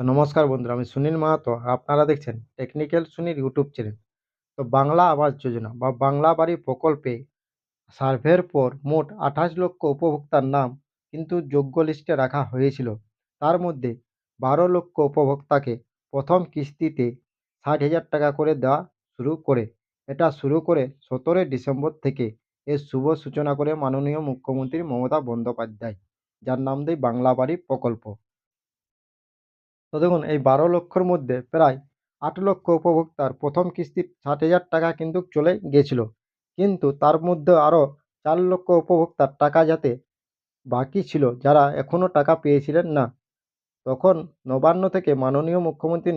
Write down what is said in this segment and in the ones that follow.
তো নমস্কার বন্ধুরা, আমি সুনীল মাহাতো। আপনারা দেখছেন টেকনিক্যাল সুনীল ইউটিউব চ্যানেল তো বাংলা আবাস যোজনা বা বাংলা বাড়ি প্রকল্পে সার্ভের পর মোট আঠাশ লক্ষ উপভোক্তার নাম কিন্তু যোগ্য লিস্টে রাখা হয়েছিল। তার মধ্যে বারো লক্ষ উপভোক্তাকে প্রথম কিস্তিতে ষাট হাজার টাকা করে দেওয়া শুরু করে। এটা শুরু করে সতেরোই ডিসেম্বর থেকে এর শুভ সূচনা করে মাননীয় মুখ্যমন্ত্রী মমতা বন্দ্যোপাধ্যায়, যার নাম দেয় বাংলা বাড়ি প্রকল্প। তো দেখুন, এই বারো লক্ষর মধ্যে প্রায় আট লক্ষ উপভোক্তার প্রথম কিস্তির ষাট হাজার টাকা কিন্তু চলে গেছিল কিন্তু তার মধ্যে আরও চার লক্ষ উপভোক্তার টাকা যাতে বাকি ছিল, যারা এখনও টাকা পেয়েছিলেন না। তখন নবান্ন থেকে মাননীয় মুখ্যমন্ত্রী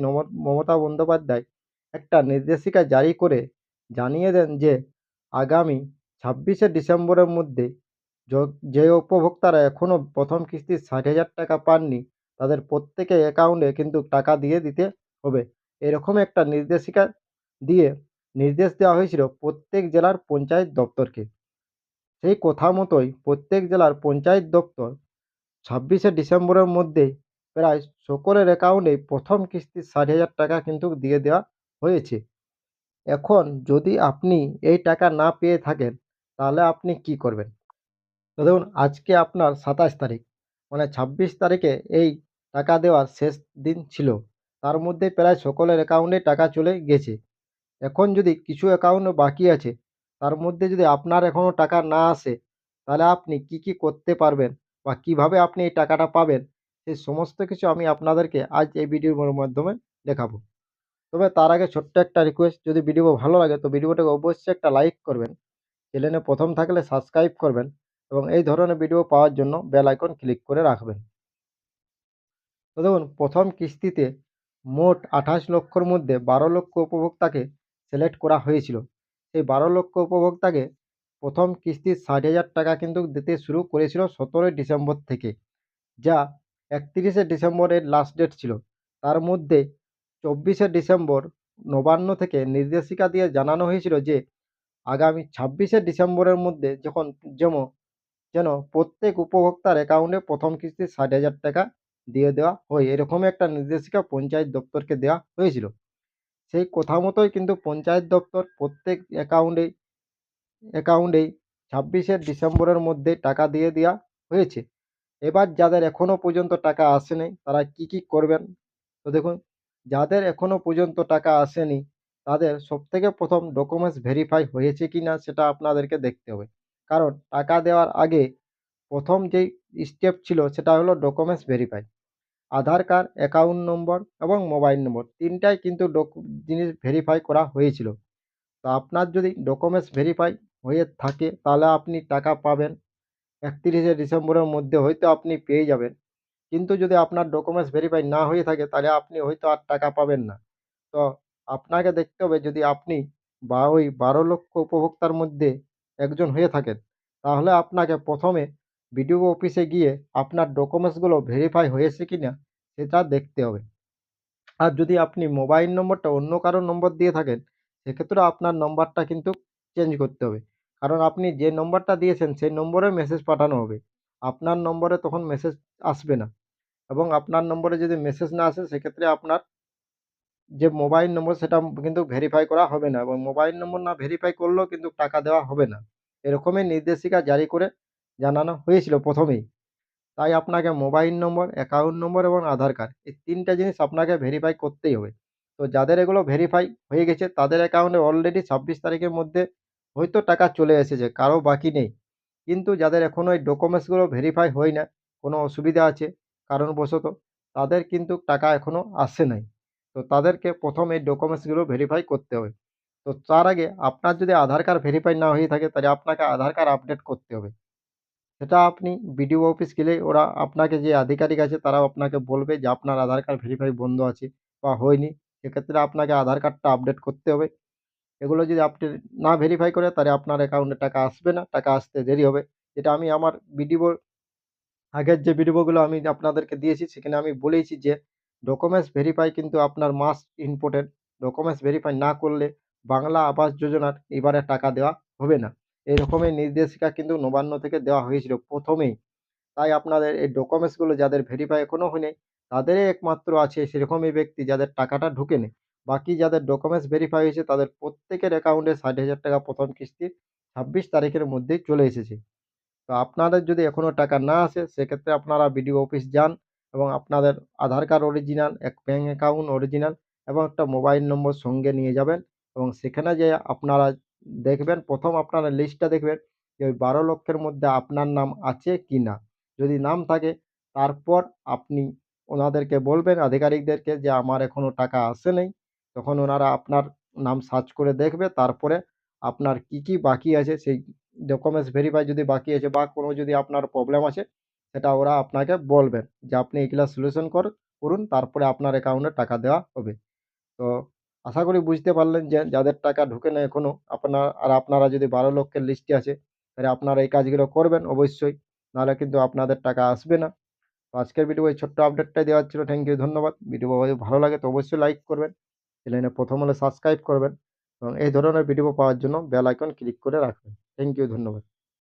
মমতা বন্দ্যোপাধ্যায় একটা নির্দেশিকা জারি করে জানিয়ে দেন যে, আগামী ছাব্বিশে ডিসেম্বরের মধ্যে যে উপভোক্তারা এখনও প্রথম কিস্তির ষাট হাজার টাকা পাননি তাদের প্রত্যেকের অ্যাকাউন্টে কিন্তু টাকা দিয়ে দিতে হবে। এরকম একটা নির্দেশিকা দিয়ে নির্দেশ দেওয়া হয়েছিল প্রত্যেক জেলার পঞ্চায়েত দপ্তরকে। সেই কথা মতোই প্রত্যেক জেলার পঞ্চায়েত দপ্তর ছাব্বিশে ডিসেম্বরের মধ্যে প্রায় সকলের অ্যাকাউন্টে প্রথম কিস্তির ষাট হাজার টাকা কিন্তু দিয়ে দেওয়া হয়েছে। এখন যদি আপনি এই টাকা না পেয়ে থাকেন, তাহলে আপনি কি করবেন? তো দেখুন, আজকে আপনার সাতাশ তারিখ মানে ছাব্বিশ তারিখে এই টাকা দেওয়ার শেষ দিন ছিল। তার মধ্যে প্রায় সকলের অ্যাকাউন্টে টাকা চলে গেছে। এখন যদি কিছু অ্যাকাউন্ট বাকি আছে, তার মধ্যে যদি আপনার এখনও টাকা না আসে, তাহলে আপনি কি কি করতে পারবেন বা কীভাবে আপনি এই টাকাটা পাবেন সেই সমস্ত কিছু আমি আপনাদেরকে আজ এই ভিডিওর মাধ্যমে দেখাবো। তবে তার আগে ছোট্ট একটা রিকোয়েস্ট যদি ভিডিও ভালো লাগে, তো ভিডিওটাকে অবশ্যই একটা লাইক করবেন। চ্যানেলে প্রথম থাকলে সাবস্ক্রাইব করবেন এবং এই ধরনের ভিডিও পাওয়ার জন্য বেল আইকন ক্লিক করে রাখবেন। তো দেখুন, প্রথম কিস্তিতে মোট আঠাশ লক্ষর মধ্যে বারো লক্ষ উপভোক্তাকে সিলেক্ট করা হয়েছিল। সেই বারো লক্ষ উপভোক্তাকে প্রথম কিস্তির ষাট হাজার টাকা কিন্তু দিতে শুরু করেছিল সতেরোই ডিসেম্বর থেকে, যা একত্রিশে ডিসেম্বরের লাস্ট ডেট ছিল। তার মধ্যে চব্বিশে ডিসেম্বর নবান্ন থেকে নির্দেশিকা দিয়ে জানানো হয়েছিল যে, আগামী ছাব্বিশে ডিসেম্বরের মধ্যে যখন, যেমন, যেন প্রত্যেক উপভোক্তার অ্যাকাউন্টে প্রথম কিস্তি ষাট হাজার টাকা দিয়ে দেওয়া হয়। এরকম একটা নির্দেশিকা পঞ্চায়েত দপ্তরকে দেওয়া হয়েছিল। সেই কথা মতোই কিন্তু পঞ্চায়েত দপ্তর প্রত্যেক অ্যাকাউন্টেই অ্যাকাউন্টেই ছাব্বিশে ডিসেম্বরের মধ্যে টাকা দিয়ে দেওয়া হয়েছে। এবার যাদের এখনও পর্যন্ত টাকা আসেনি, তারা কি কি করবেন? তো দেখুন, যাদের এখনও পর্যন্ত টাকা আসেনি, তাদের সবথেকে প্রথম ডকুমেন্টস ভেরিফাই হয়েছে কি না সেটা আপনাদেরকে দেখতে হবে। কারণ টাকা দেওয়ার আগে প্রথম যেই স্টেপ ছিল সেটা হলো documents verify Aadhaar card account number এবং মোবাইল নম্বর তিনটাই কিন্তু জিনিস ভেরিফাই করা হয়েছিল। তো আপনার যদি ডকুমেন্টস ভেরিফাই হয়ে থাকে তাহলে আপনি টাকা পাবেন। একত্রিশে ডিসেম্বরের মধ্যে হয়তো আপনি পেয়ে যাবেন। কিন্তু যদি আপনার ডকুমেন্টস ভেরিফাই না হয়ে থাকে তাহলে আপনি হয়তো আর টাকা পাবেন না। তো আপনাকে দেখতে হবে যদি আপনি বা ওই বারো লক্ষ উপভোক্তার মধ্যে একজন হয়ে থাকেন, তাহলে আপনাকে প্রথমে বিডিও অফিসে গিয়ে আপনার ডকুমেন্টসগুলো ভেরিফাই হয়েছে কি না সেটা দেখতে হবে। আর যদি আপনি মোবাইল নম্বরটা অন্য কারোর নম্বর দিয়ে থাকেন, সেক্ষেত্রে আপনার নম্বরটা কিন্তু চেঞ্জ করতে হবে। কারণ আপনি যে নম্বরটা দিয়েছেন, সেই নম্বরে মেসেজ পাঠানো হবে। আপনার নম্বরে তখন মেসেজ আসবে না। এবং আপনার নম্বরে যদি মেসেজ না আসে, সেক্ষেত্রে আপনার যে মোবাইল নম্বর সেটা কিন্তু ভেরিফাই করা হবে না। এবং মোবাইল নম্বর না ভেরিফাই করলেও কিন্তু টাকা দেওয়া হবে না। এরকমই নির্দেশিকা জারি করে জানানো হয়েছিল প্রথমেই। তাই আপনাকে মোবাইল নম্বর, অ্যাকাউন্ট নম্বর এবং আধার কার্ড এই তিনটা জিনিস আপনাকে ভেরিফাই করতেই হবে। তো যাদের এগুলো ভেরিফাই হয়ে গেছে, তাদের অ্যাকাউন্টে অলরেডি ছাব্বিশ তারিখের মধ্যে হয়তো টাকা চলে এসেছে, কারও বাকি নেই। কিন্তু যাদের এখনও এই ডকুমেন্টসগুলো ভেরিফাই হয় না, কোনো অসুবিধা আছে, কারণবশত তাদের কিন্তু টাকা এখনও আসে নাই। তো তাদেরকে প্রথম এই ডকুমেন্টসগুলো ভেরিফাই করতে হবে। তো তার আগে আপনার যদি আধার কার্ড ভেরিফাই না হয়ে থাকে, তাহলে আপনাকে আধার কার্ড আপডেট করতে হবে। সেটা আপনি বিডিও অফিস গেলে ওরা আপনাকে যে আধিকারিক আছে তারা আপনাকে বলবে যে আপনার আধার কার্ড ভেরিফাই বন্ধ আছে বা হয়নি। সেক্ষেত্রে আপনাকে আধার কার্ডটা আপডেট করতে হবে। এগুলো যদি আপনি না ভেরিফাই করে তাহলে আপনার অ্যাকাউন্টে টাকা আসবে না, টাকা আসতে দেরি হবে। যেটা আমি আমার ভিডিও আগের যে ভিডিওগুলো আমি আপনাদেরকে দিয়েছি সেখানে আমি বলেছি যে ডকুমেন্টস ভেরিফাই কিন্তু আপনার মাস্ট ইম্পর্টেন্ট ডকুমেন্টস ভেরিফাই না করলে বাংলা আবাস যোজনার এবারে টাকা দেওয়া হবে না। এরকমই নির্দেশিকা কিন্তু নবান্ন থেকে দেওয়া হয়েছিল প্রথমেই তাই আপনাদের এই ডকুমেন্টসগুলো যাদের ভেরিফাই এখনও হয়নি তাদেরই একমাত্র আছে সেরকমই ব্যক্তি যাদের টাকাটা ঢোকেনি। বাকি যাদের ডকুমেন্টস ভেরিফাই হয়েছে তাদের প্রত্যেকের অ্যাকাউন্টে ৬০,০০০ টাকা প্রথম কিস্তির ২৬ তারিখের মধ্যেই চলে এসেছে। তো আপনাদের যদি এখনও টাকা না আসে সেক্ষেত্রে আপনারা বিডিও অফিস যান এবং আপনাদের আধার কার্ড অরিজিনাল, এক ব্যাঙ্ক অ্যাকাউন্ট অরিজিনাল এবং একটা মোবাইল নম্বর সঙ্গে নিয়ে যাবেন এবং সেখানে যেয়ে আপনারা দেখবেন প্রথম আপনারা লিস্টটা দেখবেন যে ওই ১২ লক্ষের মধ্যে আপনার নাম আছে কি না যদি নাম থাকে তারপর আপনি ওনাদেরকে বলবেন আধিকারিকদেরকে যে আমার এখনও টাকা আসে নাই। তখন ওনারা আপনার নাম সার্চ করে দেখবে। তারপরে আপনার কি, কি বাকি আছে সেই ডকুমেন্টস ভেরিফাই যদি বাকি আছে বা কোনো যদি আপনার প্রবলেম আছে সেটা ওরা আপনাকে বলবেন যে আপনি এগুলা সলিউশন কর করুন তারপরে আপনার অ্যাকাউন্টে টাকা দেওয়া হবে। তো আশা করি বুঝতে পারলেন যে যাদের টাকা ঢোকে নাই এখনও, আপনার, আর আপনারা যদি ১২ লক্ষের লিস্টে আছে, তাহলে আপনারা এই কাজগুলো করবেন অবশ্যই। নাহলে কিন্তু আপনাদের টাকা আসবে না। তো আজকের ভিডিও এই ছোট্ট আপডেটটাই দেওয়ার ছিল। থ্যাংক ইউ ধন্যবাদ। ভিডিও যদি ভালো লাগে তো অবশ্যই লাইক করবেন। চ্যানেলে প্রথম হলে সাবস্ক্রাইব করবেন, এবং এই ধরনের ভিডিও পাওয়ার জন্য বেল আইকন ক্লিক করে রাখবেন। থ্যাংক ইউ ধন্যবাদ।